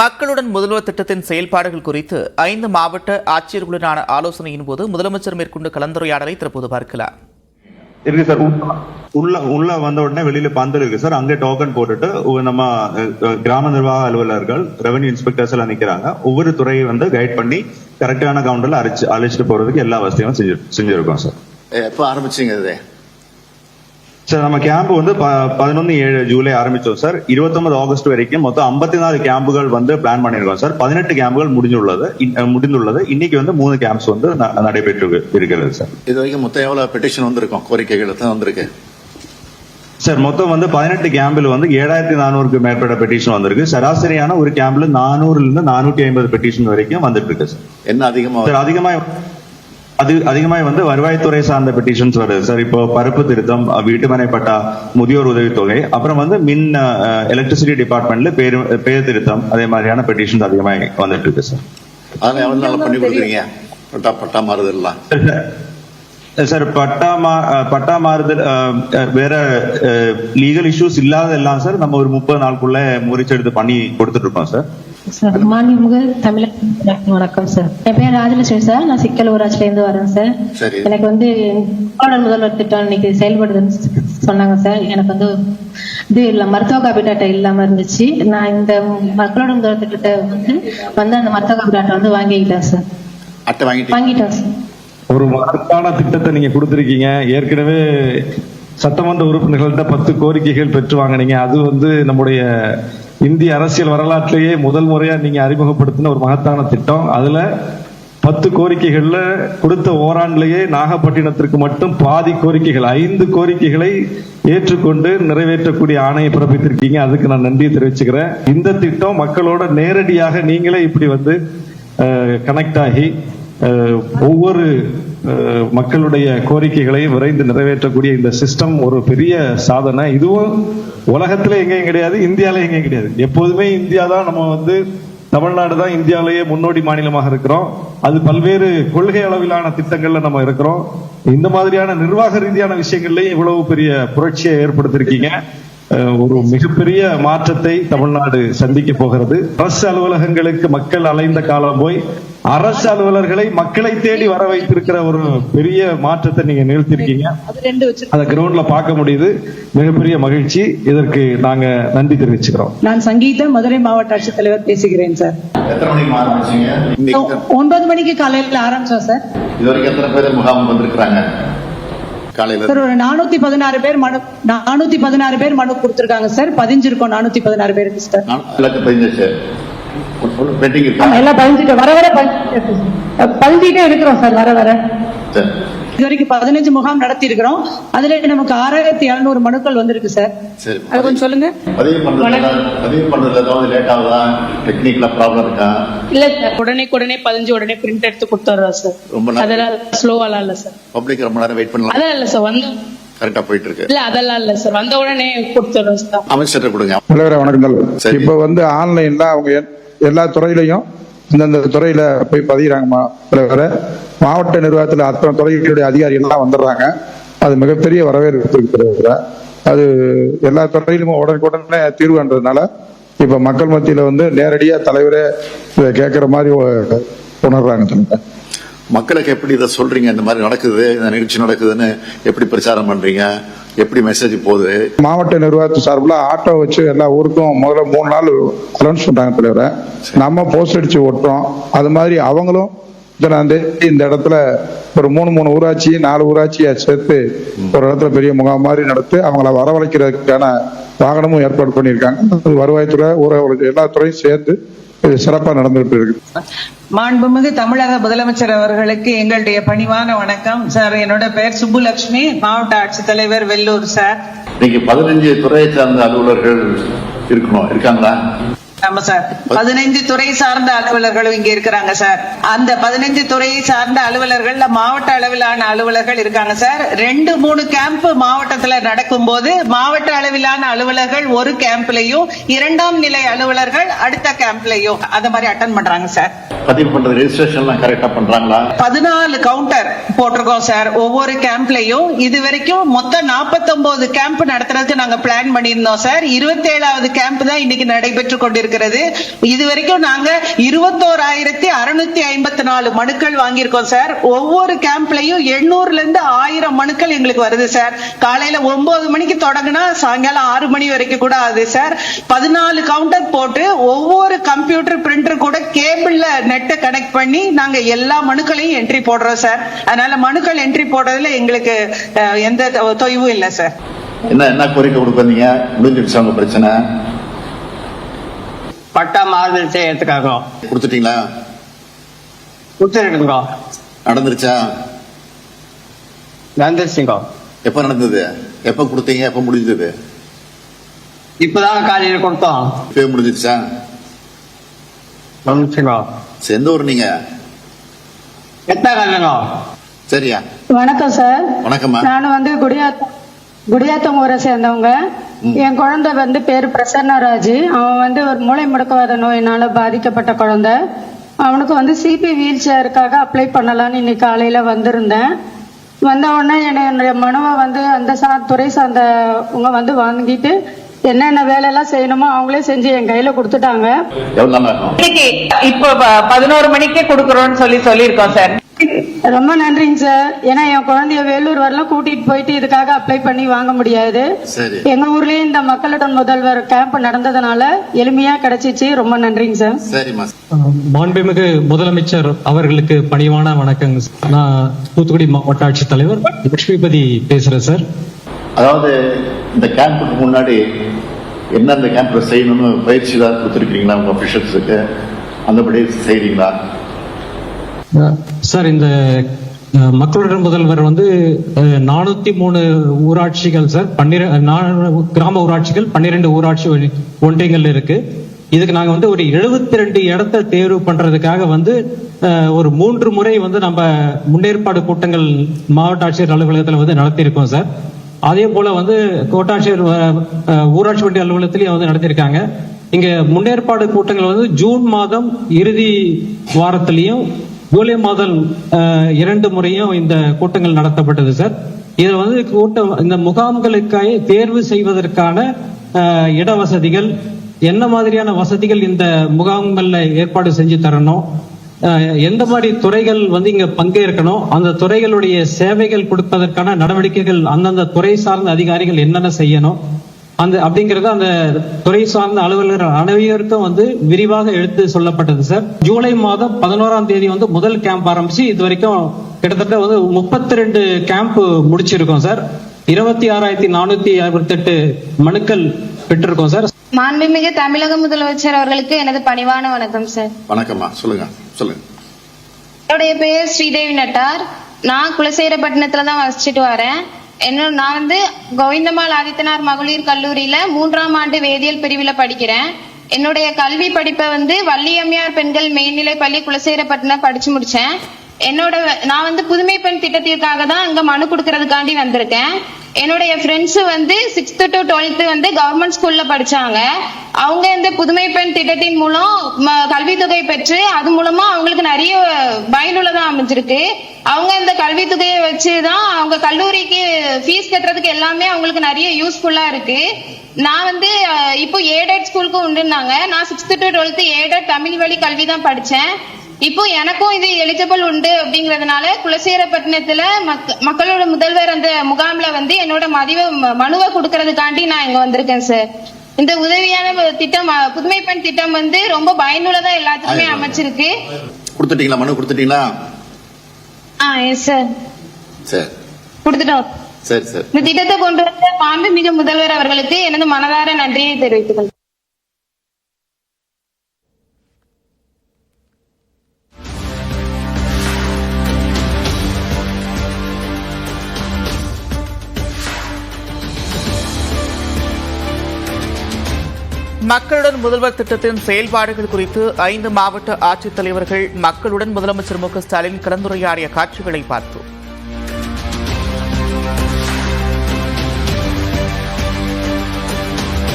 மக்களுடன் முதல்வர் திட்டத்தின் செயல்பாடுகள் குறித்து ஐந்து மாவட்ட ஆட்சியர்களுடனான ஆலோசனையின் போது முதலமைச்சர் மேற்கொண்ட கலந்துரையாடலை தற்போது பார்க்கலாம். இருக்கு சார். உள்ள- உள்ள உள்ள வந்த உடனே வெளியில பந்தல் இருக்கு சார். அங்கே டோக்கன் போட்டுட்டு நம்ம கிராம நிர்வாக அலுவலர்கள் ரெவன்யூ இன்ஸ்பெக்டர்ஸ் எல்லாம் நிக்கிறாங்க. ஒவ்வொரு துறையை வந்து கைட் பண்ணி கரெக்டான கவுண்டர்ல அழைச்சு அழைச்சிட்டு போறதுக்கு எல்லா வசதியும் செஞ்சு செஞ்சிருக்கோம் சார். எப்போ ஆரம்பிச்சீங்க இது? சார் நம்ம கேம்ப் வந்து பதினொன்னு ஏழு ஜூலை ஆரம்பிச்சோம் சார் இருபத்தொன்பது ஆகஸ்ட் வரைக்கும் மொத்தம் ஐம்பத்தி நாலு கேம்புகள் வந்து பிளான் பண்ணிருக்கோம் சார் பதினெட்டு கேம்புகள் முடிஞ்சுள்ளது. முடிந்துள்ளது. இன்னைக்கு வந்து மூணு கேம்ப்ஸ் வந்து நடைபெற்று இருக்கிறது சார் இது வரைக்கும் மொத்தம் எவ்வளவு பெட்டிஷன் வந்திருக்கும்? கோரிக்கைகள் தான் வந்திருக்கு? சார் மொத்தம் வந்து பதினெட்டு கேம்பில் வந்து ஏழாயிரத்தி நானூறுக்கு மேற்பட்ட பெட்டிஷன் வந்திருக்கு. சராசரியான ஒரு கேம்ப்ல நானூறுல இருந்து நானூத்தி ஐம்பது பெட்டிஷன் வரைக்கும் வந்துட்டு இருக்கு சார் என்ன அதிகமா சார் அதிகமா அது அதிகமாக வந்து வருவாய்த்துறை சார்ந்த பெட்டிஷன்ஸ் வருது. சார் இப்போ பருப்பு திருத்தம் வீட்டுமனை பட்டா முதியோர் உதவித்தொகை அப்புறம் வந்து மின் எலக்ட்ரிசிட்டி டிபார்ட்மெண்ட்ல பேர் பேர் திருத்தம் அதே மாதிரியான பெட்டிஷன்ஸ் அதிகமாக வந்துட்டு இருக்கு சார் அதெல்லாம் எவ்வளவு நாள் பண்ணி கொடுக்குறீங்க? பட்டா பட்டா மாறுதல்லாம். சார் பட்டா மா பட்டா மாறுதல் வேற லீகல் இஷ்யூஸ் இல்லாத எல்லாம் சார் நம்ம ஒரு முப்பது நாளுக்குள்ள முறிச்செடுத்து பண்ணி கொடுத்துட்டு இருக்கோம் சார் சார் மாண்புமிகு தமிழக வணக்கம் சார். என் பேர் ராஜலட்சுமி சார். நான் சிக்கல் ஊராட்சியில இருந்து வரேன் சார். எனக்கு வந்து முதல்வர் திட்டம் இன்னைக்கு செயல்படுதுன்னு சொன்னாங்க சார். எனக்கு வந்து இது இல்ல மருத்துவ காப்பீட்டு அட்டை இல்லாம இருந்துச்சு. நான் இந்த மக்களோட முதல்வர் திட்டத்தை வந்து வந்து அந்த மருத்துவ காப்பீட்டு அட்டை வந்து வாங்கிக்கிட்டேன் சார். வாங்கிட்டேன் சார். ஒரு மகத்தான திட்டத்தை நீங்க கொடுத்திருக்கீங்க. ஏற்கனவே சட்டமன்ற உறுப்பினர்கள்ட்ட பத்து கோரிக்கைகள் பெற்று வாங்கினீங்க. அது வந்து நம்முடைய இந்திய அரசியல் வரலாற்றிலேயே முதல் முறையா நீங்க அறிமுகப்படுத்தின ஒரு மகத்தான திட்டம். அதுல பத்து கோரிக்கைகள்ல கொடுத்த ஓராண்டிலேயே நாகப்பட்டினத்திற்கு மட்டும் பாதி கோரிக்கைகள் ஐந்து கோரிக்கைகளை ஏற்றுக்கொண்டு நிறைவேற்றக்கூடிய ஆணையை பிறப்பித்திருக்கீங்க. அதுக்கு நான் நன்றி தெரிவிச்சுக்கிறேன். இந்த திட்டம் மக்களோட நேரடியாக நீங்களே இப்படி வந்து கனெக்ட் ஆகி ஒவ்வொரு மக்களுடைய கோரிக்கைகளை விரைந்து நிறைவேற்றக்கூடிய இந்த சிஸ்டம் ஒரு பெரிய சாதனை. இதுவும் உலகத்துல எங்கேயும் கிடையாது இந்தியால எங்கேயும் கிடையாது. எப்போதுமே இந்தியா தான் நம்ம வந்து தமிழ்நாடு தான் இந்தியாவிலேயே முன்னோடி மாநிலமாக இருக்கிறோம். அது பல்வேறு கொள்கை அளவிலான திட்டங்கள்ல நம்ம இருக்கிறோம். இந்த மாதிரியான நிர்வாக ரீதியான விஷயங்கள்லயும் இவ்வளவு பெரிய புரட்சியை ஏற்படுத்திருக்கீங்க ஒரு மிகப்பெரிய மாற்றத்தை தமிழ்நாடு சந்திக்க போகிறது. அரசு அலுவலகங்களுக்கு மக்கள் அலைந்த காலம் போய் அரசு அலுவலர்களை மக்களை தேடி வர வைத்திருக்கிற ஒரு பெரிய மாற்றத்தை நீங்க நிகழ்த்திருக்கீங்க அதை கிரவுண்ட்ல பார்க்க முடியுது. மிகப்பெரிய மகிழ்ச்சி. இதற்கு நாங்க நன்றி தெரிவிச்சுக்கிறோம். நான் சங்கீதா மதுரை மாவட்ட ஆட்சித்தலைவர் பேசுகிறேன் சார். எத்தனை மணிக்கு ஆரம்பிச்சீங்க இன்னைக்கு ஒன்பது மணிக்கு காலையில ஆரம்பிச்சோம் சார். இது வரைக்கும் எத்தனை பேர் முகாம் வந்திருக்கிறாங்க? காலையில சார் ஒரு நானூத்தி பதினாறு பேர் மனு நானூத்தி பதினாறு பேர் மனு கொடுத்திருக்காங்க சார். பதிஞ்சிருக்கோம் நானூத்தி பதினாறு பேருக்கு சார். எல்லாத்தையும் பதிஞ்சாச்சு ஆமா, எல்லாம் பதிஞ்சிட்டு வர வர பதிஞ்சிட்டே இருக்கிறோம் சார் வர வர. சரி இது வரைக்கும் பதினஞ்சு முகாம் நடத்தி இருக்கிறோம் அதுல நமக்கு ஆறாயிரத்தி எழுநூறு மனுக்கள் வந்திருக்கு சார். சரி அது கொஞ்சம் சொல்லுங்க. பதிவு பண்றதுல பதிவு பண்றதுல ஏதாவது லேட் ஆகுதா? டெக்னிக்கலா ப்ராப்ளம் இருக்கா? இல்ல சார். உடனே உடனே பதிஞ்சு உடனே பிரிண்ட் எடுத்து கொடுத்துறோம் சார். ரொம்ப அதெல்லாம் ஸ்லோவாலாம் இல்ல சார். பப்ளிக் ரொம்ப நேரம் வெயிட் பண்ணலாம். அதெல்லாம் இல்ல சார். வந்து கரெக்டா போயிட்டு இருக்கு. இல்ல அதெல்லாம் இல்ல சார். வந்த உடனே கொடுத்துறோம் சார். அமைச்சர்கிட்ட கொடுங்க. சரி. இப்ப வந்து ஆன்லைன்ல அவங்க எல்லா துறையிலையும் இந்தந்த துறையில போய் பதிகிறாங்கம்மா மா- மாவட்ட நிர்வாகத்தில் அத்தனை துறைகளுடைய அதிகாரிகள்லாம் வந்துடுறாங்க. அது மிகப்பெரிய வரவேற்பு இருக்கு அது எல்லா துறையிலும் உடனுக்குடனே தீர்வுன்றதுனால இப்ப மக்கள் மத்தியில வந்து நேரடியா தலைவரே இதை கேட்கிற மாதிரி உணர்றாங்க தலைவர். மக்களுக்கு எப்படி இதை சொல்றீங்க? இந்த மாதிரி நடக்குது இந்த நிகழ்ச்சி நடக்குதுன்னு எப்படி பிரச்சாரம் பண்றீங்க? எப்படி மெசேஜ் போகுது? மாவட்ட நிர்வாகத்து சார்பில் ஆட்டோ வச்சு எல்லா ஊருக்கும் முதல்ல மூணு நாள் அலௌன்ஸ் பண்ணாங்க தலைவரை. நம்ம போஸ்ட் அடிச்சு ஓட்டுறோம். அது மாதிரி அவங்களும் இத்தனாம் தேதி இந்த இடத்துல ஒரு மூணு மூணு ஊராட்சி நாலு ஊராட்சியை சேர்த்து ஒரு இடத்துல பெரிய முகாம் மாதிரி நடத்தி அவங்கள வரவழைக்கிறதுக்கான வாகனமும் ஏற்பாடு பண்ணியிருக்காங்க. வருவாய்த்துறை ஊரக எல்லா துறையும் சேர்ந்து இது சிறப்பாக நடந்துகிட்டு இருக்கு மாண்புமிகு தமிழக முதலமைச்சர் அவர்களுக்கு எங்களுடைய பணிவான வணக்கம். சார் என்னோட பெயர் சுப்புலட்சுமி மாவட்ட ஆட்சித்தலைவர் வெள்ளூர் சார். நீங்க பதினஞ்சு துறையை சார்ந்த அலுவலர்கள் இருக்கணும் இருக்காங்களா? ஆமா சார். பதினைந்து துறை சார்ந்த அலுவலர்களும் இங்க இருக்கிறாங்க சார். அந்த பதினைஞ்சு துறையை சார்ந்த அலுவலர்கள் மாவட்ட அளவிலான அலுவலர்கள் இருக்காங்க சார். ரெண்டு மூணு கேம்ப் மாவட்டத்துல நடக்கும்போது மாவட்ட அளவிலான அலுவலர்கள் ஒரு கேம்ப்லயும் இரண்டாம் நிலை அலுவலர்கள் அடுத்த கேம்ப்லயும் அந்த மாதிரி அட்டன் பண்றாங்க சார். பதிவு பண்றது ரெஜிஸ்ட்ரேஷன் கரெக்டா பண்றாங்களா? பதினாலு கவுண்டர் போட்டிருக்கோம் சார் ஒவ்வொரு கேம்ப்லயும் இது வரைக்கும் மொத்தம் 49 கேம்ப் நடத்துறதுக்கு நாங்க பிளான் பண்ணியிருந்தோம் சார் இருபத்தி ஏழாவது கேம்ப் தான் இன்னைக்கு நடைபெற்று கொண்டிருக்கிறது. இது வரைக்கும் நாங்க இருபத்தோராயிரத்தி அறுநூத்தி ஐம்பத்தி நாலு மனுக்கள் வாங்கியிருக்கோம் சார் ஒவ்வொரு கேம்ப்லயும் எண்ணூறுல இருந்து ஆயிரம் மனுக்கள் எங்களுக்கு வருது சார் காலையில ஒன்பது மணிக்கு தொடங்கினா சாயங்காலம் ஆறு மணி வரைக்கும் கூட ஆகுது சார் பதினாலு கவுண்டர் போட்டு ஒவ்வொரு கம்ப்யூட்டர் பிரிண்டர் கூட கேபிள்ல நெட்டை கனெக்ட் பண்ணி நாங்க எல்லா மனுக்களையும் என்ட்ரி போடுறோம் சார் அதனால மனுக்கள் என்ட்ரி போடுறதுல எங்களுக்கு எந்த தொய்வும் இல்லை சார் என்ன என்ன கோரிக்கை கொடுப்பீங்க முடிஞ்சிடுச்சு உங்க பிரச்சனை? பட்டா மாறுதல் செய்யறதுக்காக கொடுத்துட்டீங்களா? கொடுத்துருங்க நடந்துருச்சா? வந்துருச்சுங்க எப்ப நடந்தது? எப்ப கொடுத்தீங்க? எப்ப முடிஞ்சது? இப்பதான் காலையில கொடுத்தோம். இப்பவே முடிஞ்சிருச்சா எந்த ஊர் நீங்க சரியா? வணக்கம் சார் வணக்கம்மா. நான் வந்து குடியாத்தம் குடியாத்தம் ஊரை சேர்ந்தவங்க. என் குழந்தை வந்து பேர் பிரசன்னராஜ். அவன் வந்து ஒரு மூளை முடக்குவாத நோயினால பாதிக்கப்பட்ட குழந்தை. அவனுக்கு வந்து சிபி வீல் சேருக்காக அப்ளை பண்ணலான்னு இன்னைக்கு காலையில வந்திருந்தேன். வந்த உடனே என்னை- என்னுடைய மனுவை வந்து அந்த சா துறை சார்ந்தவங்க வந்து வாங்கிட்டு என்னென்ன வேலையெல்லாம் செய்யணுமோ அவங்களே செஞ்சு என் கையில கொடுத்துட்டாங்க. இன்னைக்கு இப்போ பதினோரு மணிக்கே கொடுக்குறோம்னு சொல்லி சொல்லியிருக்கோம் சார். ரொம்ப நன்றிங்க சார். ஏன்னா என் குழந்தைய வேலூர் வரலாம் கூட்டிட்டு போயிட்டு இதுக்காக அப்ளை பண்ணி வாங்க முடியாது. சரி. எங்க ஊர்லயே இந்த மக்களுடன் முதல்வர் கேம்ப் நடந்ததுனால எளிமையா கிடைச்சிச்சு. ரொம்ப நன்றிங்க சார். மாண்புமிகு முதலமைச்சர் அவர்களுக்கு பணிவான வணக்கங்க சார். நான் தூத்துக்குடி மாவட்ட ஆட்சித்தலைவர் லட்சுமிபதி பேசுறேன் சார். அதாவது இந்த கேம்புக்கு முன்னாடி என்ன இந்த கேம்ப்ல செய்யணும்னு பயிற்சி தான் கொடுத்துருக்கீங்களா? உங்க அபிஷியல்ஸுக்கு அந்தபடி செய்றீங்களா? சார் இந்த மக்களிடம் மக்களுடன் முதல்வர் வந்து நானூத்தி மூணு ஊராட்சிகள் சார் பன்னிர கிராம ஊராட்சிகள் பன்னிரெண்டு ஊராட்சி ஒன்றியங்கள் இருக்கு. இதுக்கு நாங்க வந்து ஒரு 72 ரெண்டு இடத்த தேர்வு பண்றதுக்காக வந்து ஒரு மூன்று முறை வந்து நம்ம முன்னேற்பாடு கூட்டங்கள் மாவட்ட ஆட்சியர் அலுவலகத்துல வந்து நடத்தியிருக்கோம் சார். அதே போல வந்து கோட்டாட்சியர் ஊராட்சி ஒன்றிய அலுவலகத்திலையும் வந்து நடத்தியிருக்காங்க இங்க முன்னேற்பாடு கூட்டங்கள் வந்து ஜூன் மாதம் இறுதி வாரத்திலையும் ஜூலை மாதம் இரண்டு முறையும் இந்த கூட்டங்கள் நடத்தப்பட்டது சார். இதுல வந்து கூட்டம் இந்த முகாம்களுக்காக தேர்வு செய்வதற்கான இட வசதிகள் என்ன மாதிரியான வசதிகள் இந்த முகாம்கள்ல ஏற்பாடு செஞ்சு தரணும் எந்த மாதிரி துறைகள் வந்து இங்க பங்கேற்கணும்? அந்த துறைகளுடைய சேவைகள் கொடுப்பதற்கான நடவடிக்கைகள் அந்தந்த துறை சார்ந்த அதிகாரிகள் என்னென்ன செய்யணும்? அந்த அப்படிங்கறது அந்த துறை சார்ந்த அலுவலர் அனைவருக்கும் வந்து விரிவாக எடுத்து சொல்லப்பட்டது சார். ஜூலை மாதம் பதினோராம் தேதி வந்து முதல் கேம்ப் ஆரம்பிச்சு இது வரைக்கும் கிட்டத்தட்ட வந்து முப்பத்தி ரெண்டு கேம்ப் முடிச்சிருக்கோம் சார். இருபத்தி ஆறாயிரத்தி நானூத்தி அறுபத்தி எட்டு மனுக்கள் பெற்றிருக்கோம் சார். மாண்புமிகு தமிழக முதலமைச்சர் அவர்களுக்கு எனது பணிவான வணக்கம் சார். வணக்கம்மா சொல்லுங்க. சொல்லுங்க. என்னுடைய பெயர் ஸ்ரீதேவி நட்டார். நான் குலசேரப்பட்டினத்துல தான் வசிச்சுட்டு வரேன். என்னோட நான் வந்து கோவிந்தம்மாள் ஆதித்தனார் மகளிர் கல்லூரியில மூன்றாம் ஆண்டு வேதியியல் பிரிவில் படிக்கிறேன். என்னுடைய கல்வி படிப்பை வந்து வள்ளியம்மையார் பெண்கள் மேல்நிலை பள்ளி குலசேரப்பட்டினம் படிச்சு முடிச்சேன். என்னோட நான் வந்து புதுமை பெண் திட்டத்திற்காக தான் அங்க மனு கொடுக்கறதுக்காண்டி வந்திருக்கேன். என்னுடைய ஃப்ரெண்ட்ஸ் வந்து சிக்ஸ்த் டு டுவெல்த் வந்து கவர்மெண்ட் ஸ்கூல்ல படிச்சாங்க. அவங்க இந்த புதுமை பெண் திட்டத்தின் மூலம் ம- கல்வித்தொகை பெற்று அது மூலமா அவங்களுக்கு நிறைய பயனுள்ளதா அமைஞ்சிருக்கு. அவங்க இந்த கல்வித்தொகையை வச்சுதான் அவங்க கல்லூரிக்கு ஃபீஸ் கட்டுறதுக்கு எல்லாமே அவங்களுக்கு நிறைய யூஸ்ஃபுல்லா இருக்கு. நான் வந்து இப்போ ஏடட் ஸ்கூலுக்கு உண்டுனாங்க நான் sixth to twelfth aided Tamil வழி கல்வி தான் படிச்சேன். இப்போ எனக்கும் இது எலிஜிபிள் உண்டு அப்படிங்கறதுனால குலசேகரப்பட்டினத்துல மக்க- மக்களோட முதல்வர் அந்த முகாம்ல வந்து என்னோட மதிவ மனுவை கொடுக்கறதுக்காண்டி நான் இங்க வந்திருக்கேன் சார் இந்த உதவியான திட்டம் புதுமை பெண் திட்டம் வந்து ரொம்ப பயனுள்ளதா எல்லாத்துக்குமே. அமைச்சிருக்கு. கொடுத்துட்டீங்களா? மனு கொடுத்துட்டீங்களா? ஆ எஸ் சார் சரி. கொடுத்துட்டோம். சரி சரி. இந்த திட்டத்தை கொண்டு வந்த மாண்புமிகு முதல்வர் அவர்களுக்கு எனது மனதார நன்றியை தெரிவித்துக் மக்களுடன் முதல்வர் திட்டத்தின் செயல்பாடுகள் குறித்து ஐந்து மாவட்ட ஆட்சித்தலைவர்கள் மக்களுடன் முதலமைச்சர் மு க ஸ்டாலின் கலந்துரையாடிய காட்சிகளை பார்த்தோம்.